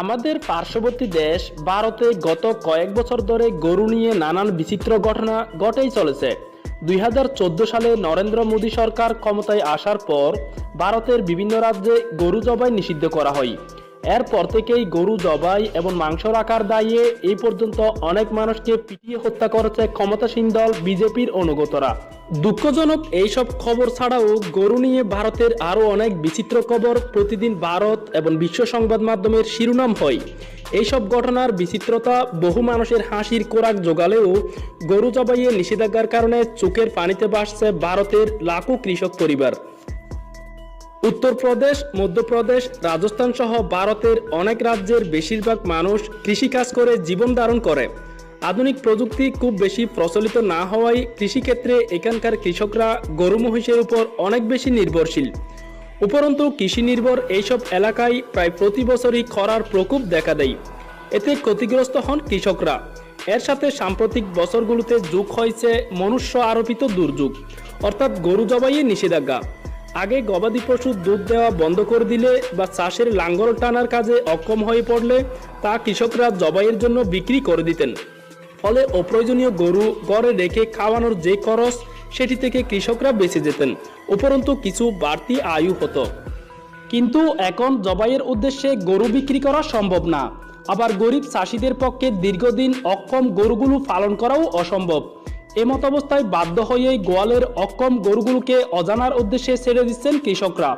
আমাদের পার্শ্ববর্তী দেশ ভারতে গত কয়েক বছর ধরে গরু নিয়ে নানান বিচিত্র ঘটনা ঘটেই চলেছে। দুই হাজার চোদ্দ সালে নরেন্দ্র মোদী সরকার ক্ষমতায় আসার পর ভারতের বিভিন্ন রাজ্যে গরু জবাই নিষিদ্ধ করা হয়। এরপর থেকেই গরু জবাই এবং মাংস রাখার দায়ে এই পর্যন্ত অনেক মানুষকে পিটিয়ে হত্যা করেছে ক্ষমতাসীন দল বিজেপির অনুগতরা। দুঃখজনক এইসব খবর ছাড়াও গরু নিয়ে ভারতের আরও অনেক বিচিত্র খবর প্রতিদিন ভারত এবং বিশ্ব সংবাদ মাধ্যমের শিরোনাম হয়। এইসব ঘটনার বিচিত্রতা বহু মানুষের হাসির কোরাক জোগালেও গরু জবাইয়ে নিষেধাজ্ঞার কারণে চোখের পানিতে ভাসছে ভারতের লাখো কৃষক পরিবার। উত্তরপ্রদেশ, মধ্যপ্রদেশ, রাজস্থান সহ ভারতের অনেক রাজ্যের বেশিরভাগ মানুষ কৃষিকাজ করে জীবন ধারণ করে। আধুনিক প্রযুক্তি খুব বেশি প্রচলিত না হওয়ায় কৃষিক্ষেত্রে এখানকার কৃষকরা গরু মহিষের উপর অনেক বেশি নির্ভরশীল। উপরন্তু কৃষি নির্ভর এইসব এলাকায় প্রায় প্রতি বছরই খরার প্রকোপ দেখা দেয়। এতে ক্ষতিগ্রস্ত হন কৃষকরা। এর সাথে সাম্প্রতিক বছরগুলোতে যোগ হয়েছে মনুষ্য আরোপিত দুর্যোগ, অর্থাৎ গরু জবাইয়ে নিষেধাজ্ঞা। আগে গবাদি পশুর দুধ দেওয়া বন্ধ করে দিলে বা চাষের লাঙ্গল টানার কাজে অক্ষম হয়ে পড়লে তা কৃষকরা জবাইয়ের জন্য বিক্রি করে দিতেন। ফলে অপ্রয়োজনীয় গরু গড়ে রেখে খাওয়ানোর যে খরচ, সেটি থেকে কৃষকরা বেঁচে যেতেন। উপরন্তু কিছু বাড়তি আয়ু হতো। কিন্তু এখন জবাইয়ের উদ্দেশ্যে গরু বিক্রি করা সম্ভব না। আবার গরিব চাষিদের পক্ষে দীর্ঘদিন অক্ষম গরুগুলো পালন করাও অসম্ভব। এমত অবস্থায় বাধ্য হয়েই গোয়ালের অক্ষম গরুগুলোকে অজানার উদ্দেশ্যে ছেড়ে দিচ্ছেন কৃষকরা।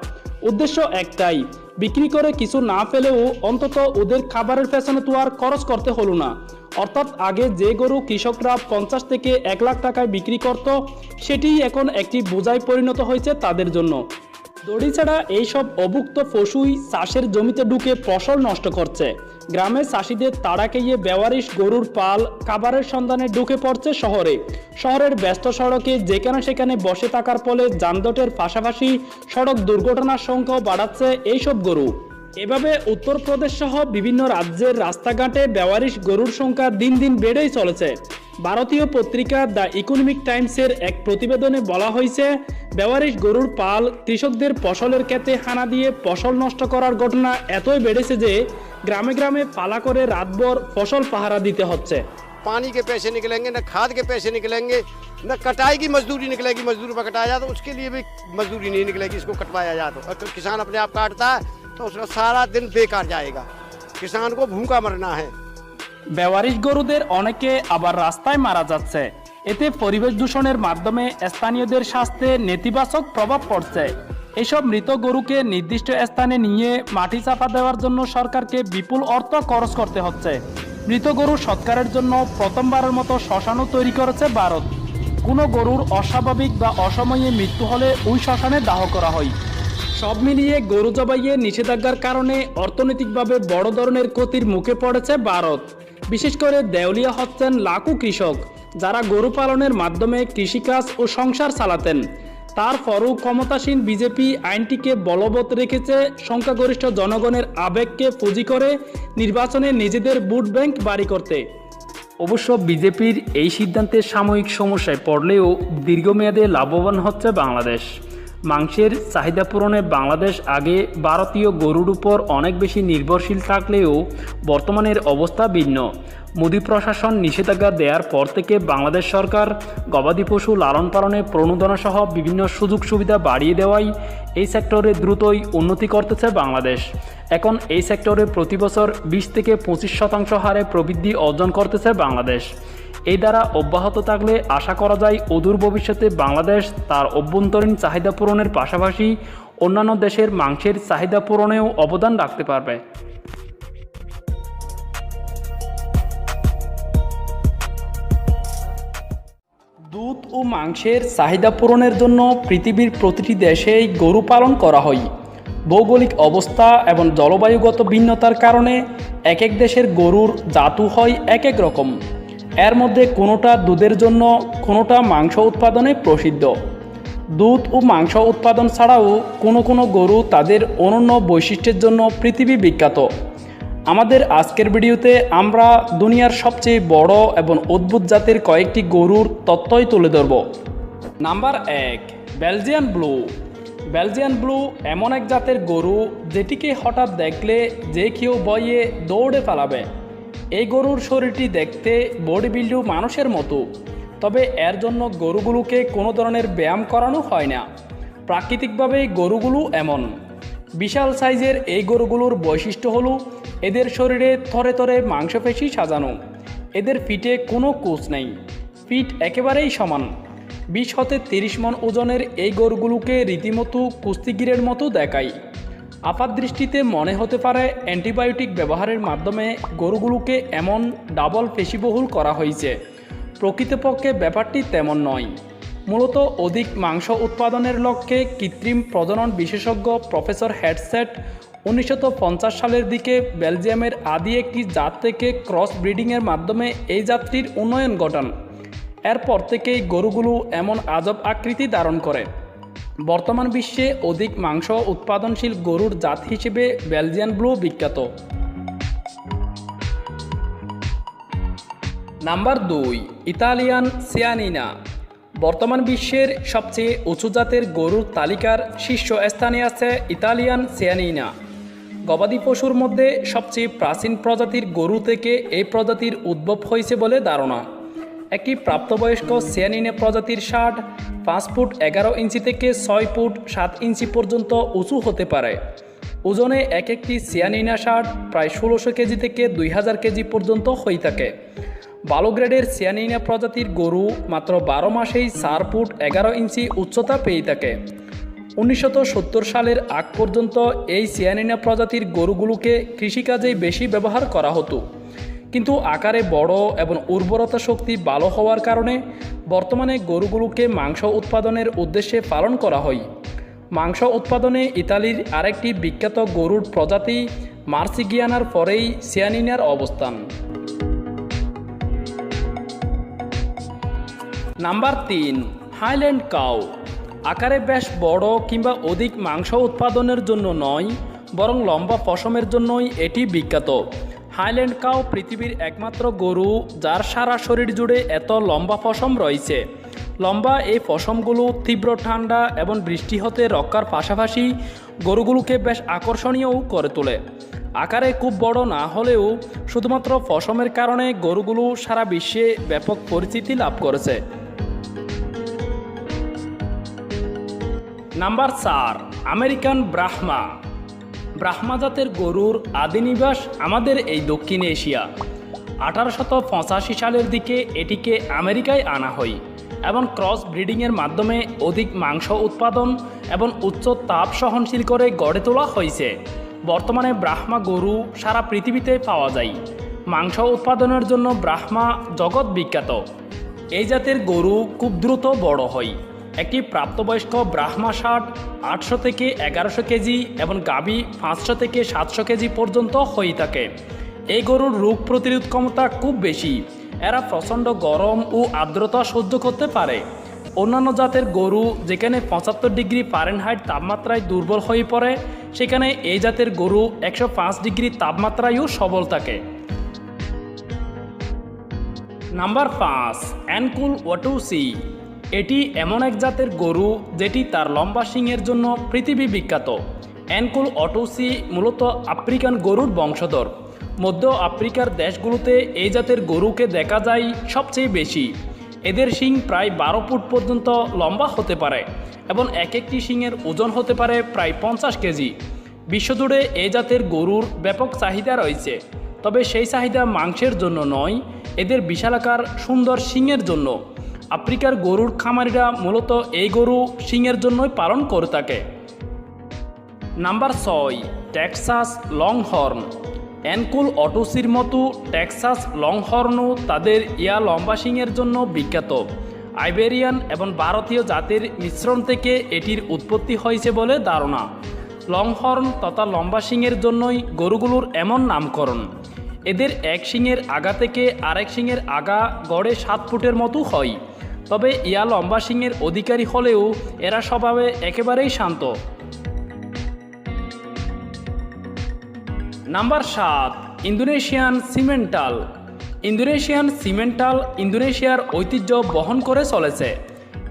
উদ্দেশ্য একটাই, বিক্রি করে কিছু না পেলেও অন্তত ওদের খাবারের পেছনে তো আর খরচ করতে হলো না। অর্থাৎ আগে যে গরু কৃষকরা পঞ্চাশ থেকে এক লাখ টাকায় বিক্রি করত সেটি এখন একটি বোঝায় পরিণত হয়েছে তাদের জন্য। দড়ি ছাড়া এইসব অভুক্ত পশুই চাষের জমিতে ঢুকে ফসল নষ্ট করছে। গ্রামে চাষিদের তাড়া খেয়ে বেওয়ারিশ গরুর পাল কাবারের সন্ধানে ঢুকে পড়ছে শহরে। শহরের ব্যস্ত সড়কে যেখানে সেখানে বসে থাকার ফলে যানজটের পাশাপাশি সড়ক দুর্ঘটনার সংখ্যাও বাড়াচ্ছে এইসব গরু। এভাবে উত্তরপ্রদেশ সহ বিভিন্ন রাজ্যের রাস্তাঘাটে বেওয়ারিশ গরুর সংখ্যা দিন দিন বেড়েই চলেছে ভারতীয় পত্রিকা দ্য ইকোনমিক টাইমসের এক প্রতিবেদনে বলা হয়েছে বেওয়ারিশ গরুর পাল কৃষকদের ফসলের ক্ষেতে হানা দিয়ে ফসল নষ্ট করার ঘটনা এতই বেড়েছে যে গ্রামে গ্রামে পালা করে রাতভর ফসল পাহারা দিতে হচ্ছে पानी के पैसे निकलेंगे न खाद के पैसे निकलेंगे न कटाई की मजदूरी निकलेगी मजदूर पर कटाया जाए तो उसके लिए भी मजदूरी नहीं निकलेगी इसको कटवाया जाए तो अगर किसान अपने आप काटता है तो उसका सारा दिन बेकार जाएगा किसान को भूखा मरना है বেওয়ারিশ গরুদের অনেকে আবার রাস্তায় মারা যাচ্ছে এতে পরিবেশ দূষণের মাধ্যমে স্থানীয়দের স্বাস্থ্যে নেতিবাচক প্রভাব পড়ছে এসব মৃত গরুকে নির্দিষ্ট স্থানে নিয়ে মাটি চাপা দেওয়ার জন্য সরকারকে বিপুল অর্থ খরচ করতে হচ্ছে মৃত গরু সৎকারের জন্য প্রথমবারের মতো শ্মশানও তৈরি করেছে ভারত কোনো গরুর অস্বাভাবিক বা অসময়ে মৃত্যু হলে ওই শ্মশানে দাহ করা হয় সব মিলিয়ে গরু জবাইয়ে নিষেধাজ্ঞার কারণে অর্থনৈতিকভাবে বড় ধরনের ক্ষতির মুখে পড়েছে ভারত। বিশেষ করে দেউলিয়া হচ্ছেন লাখো কৃষক, যারা গরু পালনের মাধ্যমে কৃষিকাজ ও সংসার চালাতেন। তারপরও ক্ষমতাসীন বিজেপি আইনটিকে বলবৎ রেখেছে সংখ্যাগরিষ্ঠ জনগণের আবেগকে পুঁজি করে নির্বাচনে নিজেদের ভোট ব্যাংক বাড়ি করতে। অবশ্য বিজেপির এই সিদ্ধান্তের সাময়িক সমস্যায় পড়লেও দীর্ঘমেয়াদে লাভবান হচ্ছে বাংলাদেশ। মাংসের চাহিদা পূরণে বাংলাদেশ আগে ভারতীয় গরুর উপর অনেক বেশি নির্ভরশীল থাকলেও বর্তমানের অবস্থা ভিন্ন। মোদী প্রশাসন নিষেধাজ্ঞা দেওয়ার পর থেকে বাংলাদেশ সরকার গবাদি পশু লালন পালনে প্রণোদনা সহ বিভিন্ন সুযোগ সুবিধা বাড়িয়ে দেওয়ায় এই সেক্টরে দ্রুতই উন্নতি করতেছে বাংলাদেশ। এখন এই সেক্টরে প্রতি বছর বিশ থেকে পঁচিশ শতাংশ হারে প্রবৃদ্ধি অর্জন করতেছে বাংলাদেশ। এই দ্বারা অব্যাহত থাকলে আশা করা যায় অদূর ভবিষ্যতে বাংলাদেশ তার অভ্যন্তরীণ চাহিদা পূরণের পাশাপাশি অন্যান্য দেশের মাংসের চাহিদা পূরণেও অবদান রাখতে পারবে। দুধ ও মাংসের চাহিদা পূরণের জন্য পৃথিবীর প্রতিটি দেশেই গরু পালন করা হয়। ভৌগোলিক অবস্থা এবং জলবায়ুগত ভিন্নতার কারণে এক এক দেশের গরুর জাতু হয় এক এক রকম। এর মধ্যে কোনোটা দুধের জন্য, কোনোটা মাংস উৎপাদনে প্রসিদ্ধ। দুধ ও মাংস উৎপাদন ছাড়াও কোনো কোনো গরু তাদের অনন্য বৈশিষ্ট্যের জন্য পৃথিবী বিখ্যাত। আমাদের আজকের ভিডিওতে আমরা দুনিয়ার সবচেয়ে বড় এবং অদ্ভুত জাতের কয়েকটি গরুর তত্ত্বই তুলে ধরব। নাম্বার এক, বেলজিয়ান ব্লু। বেলজিয়ান ব্লু এমন এক জাতের গরু যেটিকে হঠাৎ দেখলে যে কেউ বয়ে দৌড়ে পালাবে। এই গরুর শরীরটি দেখতে বডি বিল্ডু মানুষের মতো। তবে এর জন্য গরুগুলোকে কোনো ধরনের ব্যায়াম করানো হয় না। প্রাকৃতিকভাবে গরুগুলো এমন। বিশাল সাইজের এই গরুগুলোর বৈশিষ্ট্য হলো, এদের শরীরে থরে থরে মাংসপেশি সাজানো। এদের পিঠে কোনো কোচ নেই। পিঠ একেবারেই সমান। বিশ হতে তিরিশ মন ওজনের এই গরুগুলোকে রীতিমতো কুস্তিগিরের মতো দেখায়। আপাত দৃষ্টিতে মনে হতে পারে অ্যান্টিবায়োটিক ব্যবহারের মাধ্যমে গরুগুলোকে এমন ডাবল পেশিবহুল করা হয়েছে। প্রকৃতপক্ষে ব্যাপারটি তেমন নয়। মূলত অধিক মাংস উৎপাদনের লক্ষ্যে কৃত্রিম প্রজনন বিশেষজ্ঞ প্রফেসর হেডসেট উনিশশো সালের দিকে বেলজিয়ামের আদি একটি জাত থেকে ক্রস ব্রিডিংয়ের মাধ্যমে এই জাতটির উন্নয়ন ঘটান। এরপর থেকেই গরুগুলো এমন আজব আকৃতি ধারণ করে। বর্তমান বিশ্বে অধিক মাংস উৎপাদনশীল গরুর জাত হিসেবে বেলজিয়ান ব্লু বিখ্যাত। নাম্বার দুই, ইতালিয়ান সিয়ানিনা। বর্তমান বিশ্বের সবচেয়ে উঁচু জাতের গরুর তালিকার শীর্ষ স্থানে আছে ইতালিয়ান সিয়ানিনা। গবাদি পশুর মধ্যে সবচেয়ে প্রাচীন প্রজাতির গরু থেকে এই প্রজাতির উদ্ভব হয়েছে বলে ধারণা। একটি প্রাপ্তবয়স্ক সিয়ানিনে প্রজাতির ষাট পাঁচ ফুট এগারো ইঞ্চি থেকে ছয় ফুট সাত ইঞ্চি পর্যন্ত উঁচু হতে পারে। ওজনে এক একটি সিয়ানিনা ষাট, প্রায় ষোলোশো কেজি থেকে দুই হাজার কেজি পর্যন্ত হয়ে থাকে। ভালো গ্রেডের সিয়ানিনা প্রজাতির গরু মাত্র বারো মাসেই চার ফুট এগারো ইঞ্চি উচ্চতা পেয়ে থাকে। উনিশশো সত্তর সালের আগ পর্যন্ত এই সিয়ানিনা প্রজাতির গরুগুলোকে কৃষিকাজেই বেশি ব্যবহার করা হতো। কিন্তু আকারে বড় এবং উর্বরতা শক্তি ভালো হওয়ার কারণে বর্তমানে গরুগুলোকে মাংস উৎপাদনের উদ্দেশ্যে পালন করা হয়। মাংস উৎপাদনে ইতালির আরেকটি বিখ্যাত গরুর প্রজাতি মার্সিগিয়ানার পরেই সিয়ানিনার অবস্থান। নাম্বার তিন, হাইল্যান্ড কাউ। আকারে বেশ বড় কিংবা অধিক মাংস উৎপাদনের জন্য নয়, বরং লম্বা পশমের জন্যই এটি বিখ্যাত। হাইল্যান্ড কাউ পৃথিবীর একমাত্র গরু, যার সারা শরীর জুড়ে এত লম্বা পশম রয়েছে। লম্বা এই পশমগুলো তীব্র ঠান্ডা এবং বৃষ্টি হতে রক্ষার পাশাপাশি গরুগুলোকে বেশ আকর্ষণীয়ও করে তোলে। আকারে খুব বড় না হলেও শুধুমাত্র পশমের কারণে গরুগুলো সারা বিশ্বে ব্যাপক পরিচিতি লাভ করেছে। নাম্বার চার, আমেরিকান ব্রাহ্মা। ব্রাহ্মা জাতের গরুর আদিনিবাস আমাদের এই দক্ষিণ এশিয়া। আঠারোশত পঁচাশি সালের দিকে এটিকে আমেরিকায় আনা হয় এবং ক্রস ব্রিডিংয়ের মাধ্যমে অধিক মাংস উৎপাদন এবং উচ্চ তাপ সহনশীল করে গড়ে তোলা হয়েছে। বর্তমানে ব্রাহ্মা গরু সারা পৃথিবীতে পাওয়া যায়। মাংস উৎপাদনের জন্য ব্রাহ্মা জগৎ বিখ্যাত। এই জাতের গরু খুব দ্রুত বড় হয়। একটি প্রাপ্তবয়স্ক ব্রাহ্মা ষাট, আটশো থেকে এগারোশো কেজি এবং গাভী পাঁচশো থেকে সাতশো কেজি পর্যন্ত হয়ে থাকে। এই গরুর রোগ প্রতিরোধ ক্ষমতা খুব বেশি। এরা প্রচণ্ড গরম ও আর্দ্রতা সহ্য করতে পারে। অন্যান্য জাতের গরু যেখানে পঁচাত্তর ডিগ্রি ফারেনহাইট তাপমাত্রায় দুর্বল হয়ে পড়ে, সেখানে এই জাতের গরু একশো পাঁচ ডিগ্রি তাপমাত্রায়ও সবল থাকে। নাম্বার পাঁচ, অ্যানকুল ওয়াটুসি এটি এমন এক জাতের গরু যেটি তার লম্বা শিংয়ের জন্য পৃথিবী বিখ্যাত। অ্যানকুল অটুসি মূলত আফ্রিকান গরুর বংশধর। মধ্য আফ্রিকার দেশগুলোতে এই জাতের গরুকে দেখা যায় সবচেয়ে বেশি। এদের শিং প্রায় বারো ফুট পর্যন্ত লম্বা হতে পারে এবং এক একটি শিংয়ের ওজন হতে পারে প্রায় পঞ্চাশ কেজি। বিশ্বজুড়ে এই জাতের গরুর ব্যাপক চাহিদা রয়েছে। তবে সেই চাহিদা মাংসের জন্য নয়, এদের বিশালাকার সুন্দর শিংয়ের জন্য। আফ্রিকার গরুর খামারিরা মূলত এই গরু শিংয়ের জন্যই পালন করে থাকে। নাম্বার ছয়, টেক্সাস লংহর্ন। অ্যানকুল অটোসির মতো টেক্সাস লংহর্নও তাদের ইয়া লম্বা শিংয়ের জন্য বিখ্যাত। আইবেরিয়ান এবং ভারতীয় জাতের মিশ্রণ থেকে এটির উৎপত্তি হয়েছে বলে ধারণা। লংহর্ন তথা লম্বা শিংয়ের জন্যই গরুগুলোর এমন নামকরণ। এদের এক শিংয়ের আগা থেকে আরেক শিংয়ের আগা গড়ে সাত ফুটের মতো হয়। তবে ইয়া লম্বা শিংয়ের অধিকারী হলেও এরা স্বভাবে একেবারেই শান্ত। নাম্বার সাত, ইন্দোনেশিয়ান সিমেন্টাল। ইন্দোনেশিয়ান সিমেন্টাল ইন্দোনেশিয়ার ঐতিহ্য বহন করে চলেছে।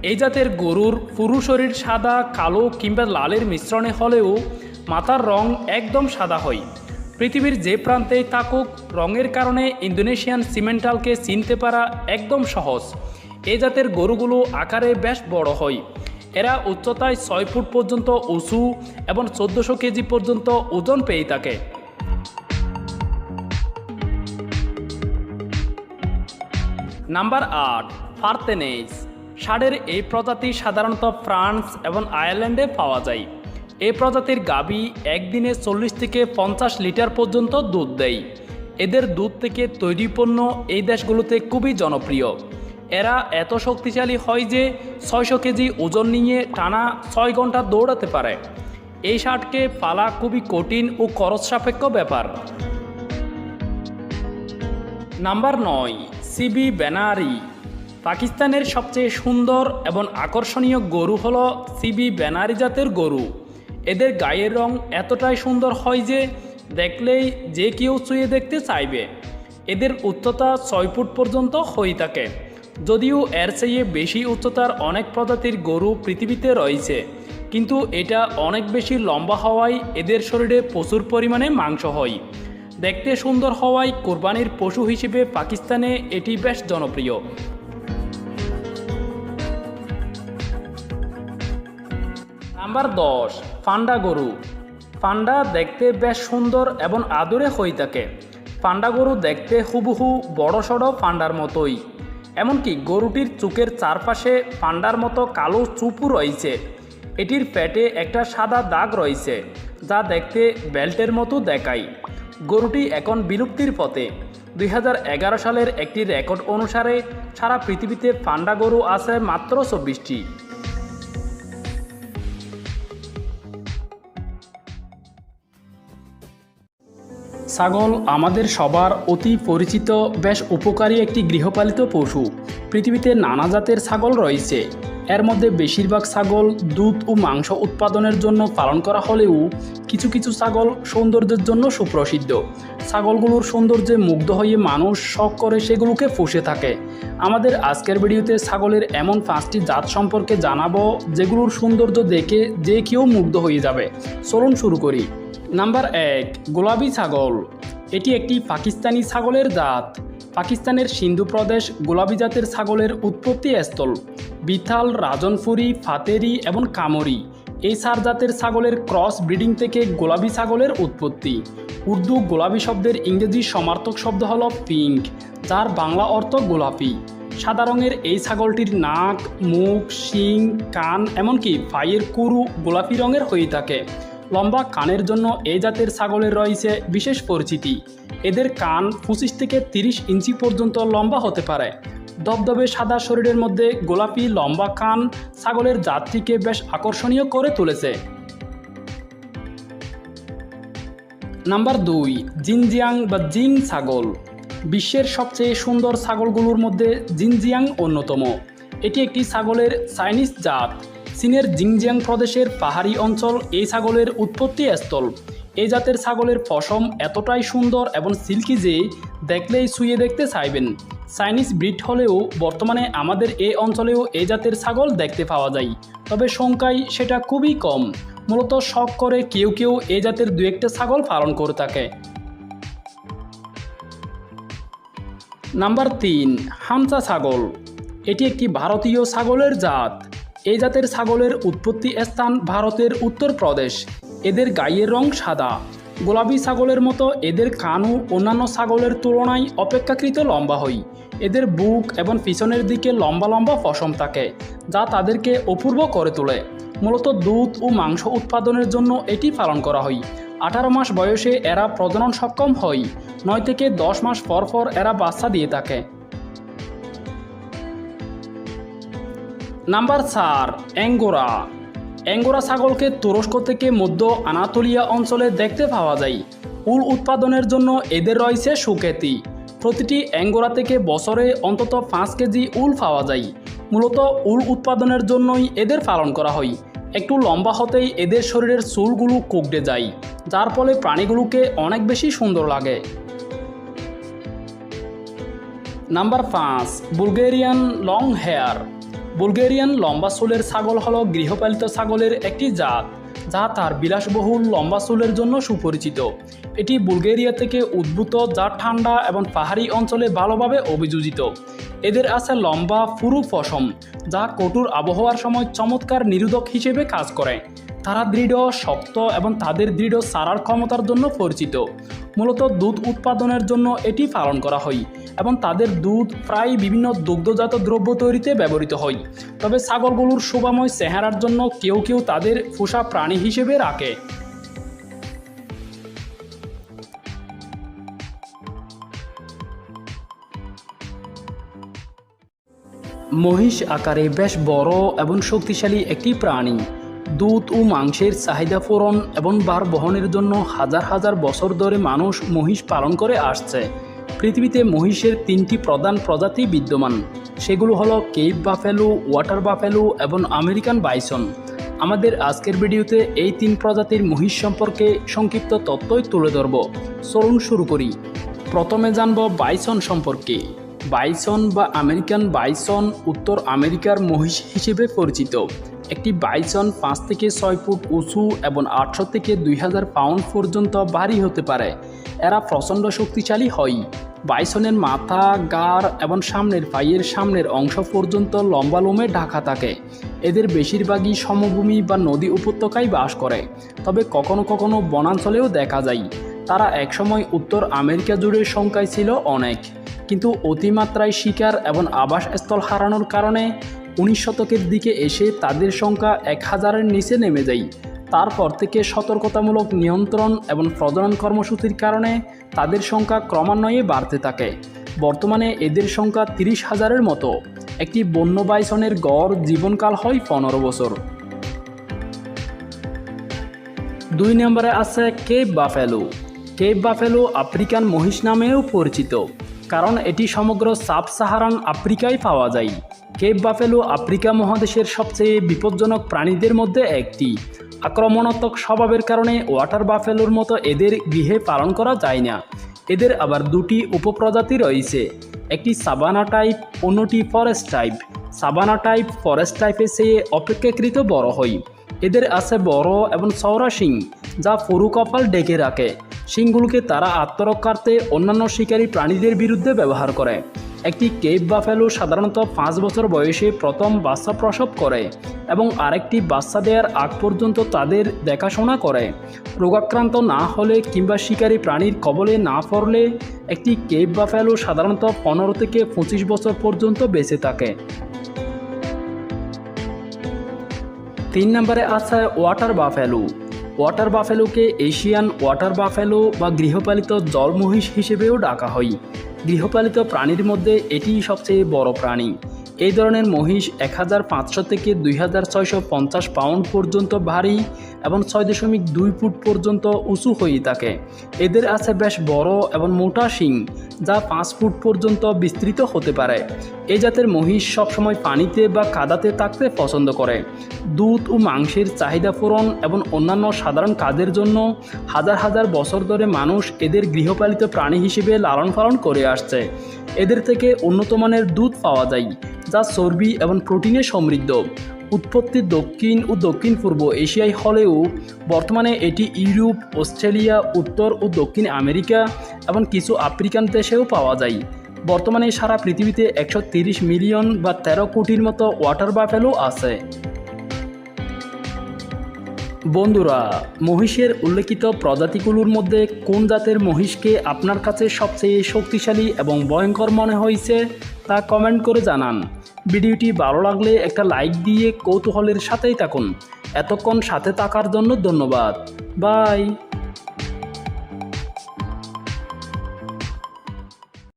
এই জাতের গরুর পুরু শরীর সাদা, কালো কিংবা লালের মিশ্রণে হলেও মাথার রং একদম সাদা হয়। পৃথিবীর যে প্রান্তেই থাকুক, রঙের কারণে ইন্দোনেশিয়ান সিমেন্টালকে চিনতে পারা একদম সহজ। এই জাতের গরুগুলো আকারে বেশ বড় হয়। এরা উচ্চতায় ছয় ফুট পর্যন্ত উঁচু এবং চোদ্দোশো কেজি পর্যন্ত ওজন পেয়ে থাকে। নাম্বার আট ফার্তেনেজ ষাঁড়ের এই প্রজাতি সাধারণত ফ্রান্স এবং আয়ারল্যান্ডে পাওয়া যায়। এই প্রজাতির গাবি একদিনে চল্লিশ থেকে পঞ্চাশ লিটার পর্যন্ত দুধ দেয়। এদের দুধ থেকে তৈরি পণ্য এই দেশগুলোতে খুবই জনপ্রিয়। এরা এত শক্তিশালী হয় যে ছয়শো কেজি ওজন নিয়ে টানা ছয় ঘণ্টা দৌড়াতে পারে। এই ষাটকে পালা খুবই কঠিন ও খরচ সাপেক্ষ ব্যাপার। নাম্বার নয়, সিবি ব্যানারি। পাকিস্তানের সবচেয়ে সুন্দর এবং আকর্ষণীয় গরু হলো সিবি ব্যানারি জাতের গরু। এদের গায়ের রং এতটাই সুন্দর হয় যে দেখলেই যে কেউ ছুঁয়ে দেখতে চাইবে। এদের উচ্চতা ছয় ফুট পর্যন্ত হয়ে থাকে। যদিও এর চেয়ে বেশি উচ্চতার অনেক প্রজাতির গরু পৃথিবীতে রয়েছে, কিন্তু এটা অনেক বেশি লম্বা হওয়ায় এদের শরীরে প্রচুর পরিমাণে মাংস হয়। দেখতে সুন্দর হওয়ায় কোরবানির পশু হিসেবে পাকিস্তানে এটি বেশ জনপ্রিয়। নাম্বার দশ ফান্ডা গরু। ফান্ডা দেখতে বেশ সুন্দর এবং আদরে হয়ে থাকে। ফান্ডা গরু দেখতে হুবহু বড় সড়ো ফান্ডার মতোই। এমনকি গরুটির চুকের চারপাশে পান্ডার মতো কালো চুপু রয়েছে। এটির পেটে একটা সাদা দাগ রয়েছে, যা দেখতে বেল্টের মতো দেখায়। গরুটি এখন বিলুপ্তির পথে। দুই হাজার এগারো সালের একটি রেকর্ড অনুসারে সারা পৃথিবীতে পান্ডা গরু আছে মাত্র চব্বিশটি। ছাগল আমাদের সবার অতি পরিচিত, বেশ উপকারী একটি গৃহপালিত পশু। পৃথিবীতে নানা জাতের ছাগল রয়েছে। এর মধ্যে বেশিরভাগ ছাগল দুধ ও মাংস উৎপাদনের জন্য পালন করা হলেও কিছু কিছু ছাগল সৌন্দর্যের জন্য সুপ্রসিদ্ধ। ছাগলগুলোর সৌন্দর্যে মুগ্ধ হয়ে মানুষ শখ করে সেগুলোকে পুষে থাকে। আমাদের আজকের ভিডিওতে ছাগলের এমন পাঁচটি জাত সম্পর্কে জানাব, যেগুলোর সৌন্দর্য দেখে যে কেউ মুগ্ধ হয়ে যাবে। চলুন শুরু করি। নাম্বার এক, গোলাপি ছাগল। এটি একটি পাকিস্তানি ছাগলের জাত। পাকিস্তানের সিন্ধু প্রদেশ গোলাপি জাতের ছাগলের উৎপত্তি স্থল। বিথাল রাজনপুরি ফাতেরি এবং কামরি। এই সার জাতের ছাগলের ক্রস ব্রিডিং থেকে গোলাপি ছাগলের উৎপত্তি। উর্দু গোলাপি শব্দের ইংরেজি সমার্থক শব্দ হল পিঙ্ক, যার বাংলা অর্থ গোলাপি। সাদা রঙের এই ছাগলটির নাক, মুখ, শিং, কান, এমনকি পায়ের কুরু গোলাপি রঙের হয়ে থাকে। লম্বা কানের জন্য এই জাতের ছাগলের রয়েছে বিশেষ পরিচিতি। এদের কান পঁচিশ থেকে তিরিশ ইঞ্চি পর্যন্ত লম্বা হতে পারে। দবদবে সাদা শরীরের মধ্যে গোলাপি লম্বা কান ছাগলের জাতটিকে বেশ আকর্ষণীয় করে তুলেছে। নাম্বার দুই, জিনজিয়াং বা জিং ছাগল। বিশ্বের সবচেয়ে সুন্দর ছাগলগুলোর মধ্যে জিনজিয়াং অন্যতম। এটি একটি ছাগলের চাইনিজ জাত। চীনের জিংজিয়াং প্রদেশের পাহাড়ি অঞ্চল এই ছাগলের উৎপত্তি স্থল। এই জাতের ছাগলের পশম এতটাই সুন্দর এবং সিল্কি যে দেখলেই শুয়ে দেখতে চাইবেন। চাইনিজ ব্রিড হলেও বর্তমানে আমাদের এই অঞ্চলেও এই জাতের ছাগল দেখতে পাওয়া যায়। তবে সংখ্যায় সেটা খুবই কম। মূলত শখ করে কেউ কেউ এই জাতের দু একটা ছাগল পালন করে থাকে। নাম্বার তিন হামসা ছাগল। এটি একটি ভারতীয় ছাগলের জাত। এই জাতের ছাগলের উৎপত্তি স্থান ভারতের উত্তরপ্রদেশ। এদের গায়ের রং সাদা। গোলাপি ছাগলের মতো এদের কানু অন্যান্য ছাগলের তুলনায় অপেক্ষাকৃত লম্বা হয় এদের বুক এবং পিছনের দিকে লম্বা লম্বা পশম থাকে, যা তাদেরকে অপূর্ব করে তোলে। মূলত দুধ ও মাংস উৎপাদনের জন্য এটি পালন করা হয় আঠারো মাস বয়সে এরা প্রজনন সক্ষম হয় নয় থেকে দশ মাস পর পর এরা বাচ্চা দিয়ে থাকে। নাম্বার চার অ্যাঙ্গোরা অ্যাঙ্গোরা ছাগলকে তুরস্ক থেকে মধ্য আনাতোলিয়া অঞ্চলে দেখতে পাওয়া যায়। উল উৎপাদনের জন্য এদের রয়েছে সুখ্যাতি। প্রতিটি অ্যাঙ্গোরা থেকে বছরে অন্তত পাঁচ কেজি উল পাওয়া যায়। মূলত উল উৎপাদনের জন্যই এদের পালন করা হয়। একটু লম্বা হতেই এদের শরীরের চুলগুলো কুকড়ে যায়, যার ফলে প্রাণীগুলোকে অনেক বেশি সুন্দর লাগে। নাম্বার পাঁচ, বুলগেরিয়ান লং হেয়ার। বুলগেরিয়ান লম্বা চুলের ছাগল হল গৃহপালিত ছাগলের একটি জাত, যা তার বিলাসবহুল লম্বা চুলের জন্য সুপরিচিত। এটি বুলগেরিয়া থেকে উদ্ভূত, যা ঠান্ডা এবং পাহাড়ি অঞ্চলে ভালোভাবে অভিযোজিত। এদের আছে লম্বা, ফুরু ফসম যা কঠোর আবহাওয়ার সময় চমৎকার নিরোধক হিসেবে কাজ করে। তারা দৃঢ়, শক্ত এবং তাদের দৃঢ় সারার ক্ষমতার জন্য পরিচিত। মূলত দুধ উৎপাদনের জন্য এটি পালন করা হয় এবং তাদের দুধ প্রায় বিভিন্ন দুগ্ধজাত দ্রব্য তৈরিতে ব্যবহৃত হয়। তবে ছাগলগুলোর শোভাময় চেহারার জন্য কেউ কেউ তাদের পোষা প্রাণী হিসেবে রাখে। মহিষ আকারে বেশ বড় এবং শক্তিশালী একটি প্রাণী। দুধ ও মাংসের চাহিদা পূরণ এবং বার বহনের জন্য হাজার হাজার বছর ধরে মানুষ মহিষ পালন করে আসছে। পৃথিবীতে মহিষের তিনটি প্রধান প্রজাতি বিদ্যমান। সেগুলো হলো কেপ বাফেলু, ওয়াটার বাফেলু এবং আমেরিকান বাইসন। আমাদের আজকের ভিডিওতে এই তিন প্রজাতির মহিষ সম্পর্কে সংক্ষিপ্ত তথ্যই তুলে ধরব। চলুন শুরু করি। প্রথমে জানব বাইসন সম্পর্কে। বাইসন বা আমেরিকান বাইসন উত্তর আমেরিকার মহিষ হিসেবে পরিচিত। একটি বাইসন পাঁচ থেকে ছয় ফুট উঁচু এবং আটশো থেকে দুই হাজার পাউন্ড পর্যন্ত ভারী হতে পারে। এরা প্রচণ্ড শক্তিশালী হয়। বাইসনের মাথা, গাড় এবং সামনের পায়ের সামনের অংশ পর্যন্ত লম্বা লোমে ঢাকা থাকে। এদের বেশিরভাগই সমভূমি বা নদী উপত্যকায় বাস করে। তবে কখনো কখনো বনাঞ্চলেও দেখা যায়। তারা একসময় উত্তর আমেরিকা জুড়ে সংখ্যায় ছিল অনেক। কিন্তু অতিমাত্রায় শিকার এবং আবাসস্থল হারানোর কারণে উনিশ শতকের দিকে এসে তাদের সংখ্যা এক হাজারের নিচে নেমে যায়। তারপর থেকে সতর্কতামূলক নিয়ন্ত্রণ এবং প্রজনন কর্মসূচির কারণে তাদের সংখ্যা ক্রমান্বয়ে বাড়তে থাকে। বর্তমানে এদের সংখ্যা তিরিশ হাজারের মতো। একটি বন্য বাইসনের গড় জীবনকাল হয় পনেরো বছর। দুই নম্বরে আছে Cape buffalo. Cape buffalo African মহিষ নামেও পরিচিত। কারণ এটি সমগ্র সাব সাহারান আফ্রিকায় পাওয়া যায়। কেপ বাফেলো আফ্রিকা মহাদেশের সবচেয়ে বিপজ্জনক প্রাণীদের মধ্যে একটি। আক্রমণাত্মক স্বভাবের কারণে ওয়াটার বাফেলোর মতো এদের গৃহে পালন করা যায় না। এদের আবার দুটি উপপ্রজাতি রয়েছে। একটি সাবানা টাইপ, অন্যটি forest type. Savanna type, forest টাইপের চেয়ে অপেক্ষাকৃত বড় হয়। এদের আছে বড় এবং চওড়া শিং, যা পুরু কপাল ডেকে রাখে। শিংগুলোকে তারা আত্মরক্ষার্থে অন্যান্য শিকারী প্রাণীদের বিরুদ্ধে ব্যবহার করে। একটি কেপ বাফেলো সাধারণত পাঁচ বছর বয়সে প্রথম বাচ্চা প্রসব করে এবং আরেকটি বাচ্চা দেওয়ার আগ পর্যন্ত তাদের দেখাশোনা করে। রোগাক্রান্ত না হলে কিংবা শিকারী প্রাণীর কবলে না পড়লে একটি কেপ বাফেলো সাধারণত পনেরো থেকে পঁচিশ বছর পর্যন্ত বেঁচে থাকে। তিন নম্বরে আছে ওয়াটার বাফেলো। ওয়াটার বাফেলোকে এশিয়ান ওয়াটার বাফেলো বা গৃহপালিত জল মহিষ হিসেবেও ডাকা হয়। গৃহপালিত প্রাণীর মধ্যে এটিই সবচেয়ে বড় প্রাণী। এই ধরনের মহিষ এক হাজার পাঁচশো থেকে দুই হাজার ছয়শো পঞ্চাশ পাউন্ড পর্যন্ত ভারী এবং ছয় দশমিক দুই ফুট পর্যন্ত উঁচু হয়ে থাকে। এদের আছে বেশ বড় এবং মোটা শিং যা পাঁচ ফুট পর্যন্ত বিস্তৃত হতে পারে। এই জাতের মহিষ সবসময় পানিতে বা কাদাতে থাকতে পছন্দ করে। দুধ ও মাংসের চাহিদা পূরণ এবং অন্যান্য সাধারণ কাজের জন্য হাজার হাজার বছর ধরে মানুষ এদের গৃহপালিত প্রাণী হিসেবে লালন পালন করে আসছে। এদের থেকে উন্নত মানের দুধ পাওয়া যায়, যা চর্বি এবং প্রোটিনে সমৃদ্ধ। উৎপত্তি দক্ষিণ ও দক্ষিণ পূর্ব এশিয়ায় হলেও বর্তমানে এটি ইউরোপ, অস্ট্রেলিয়া, উত্তর ও দক্ষিণ আমেরিকা এবং কিছু আফ্রিকান দেশেও পাওয়া যায়। বর্তমানে সারা পৃথিবীতে একশো মিলিয়ন বা তেরো কোটির মতো ওয়াটার বাফেলও আছে। বন্ধুরা, মহিষের উল্লেখিত প্রজাতিগুলোর মধ্যে কোন জাতের মহিষকে আপনার কাছে সবচেয়ে শক্তিশালী এবং ভয়ঙ্কর মনে হয়েছে তা কমেন্ট করে জানান। ভিডিওটি ভালো লাগলে একটা লাইক দিয়ে কৌতূহলের সাথেই থাকুন। এতক্ষণ সাথে থাকার জন্য ধন্যবাদ। বাই।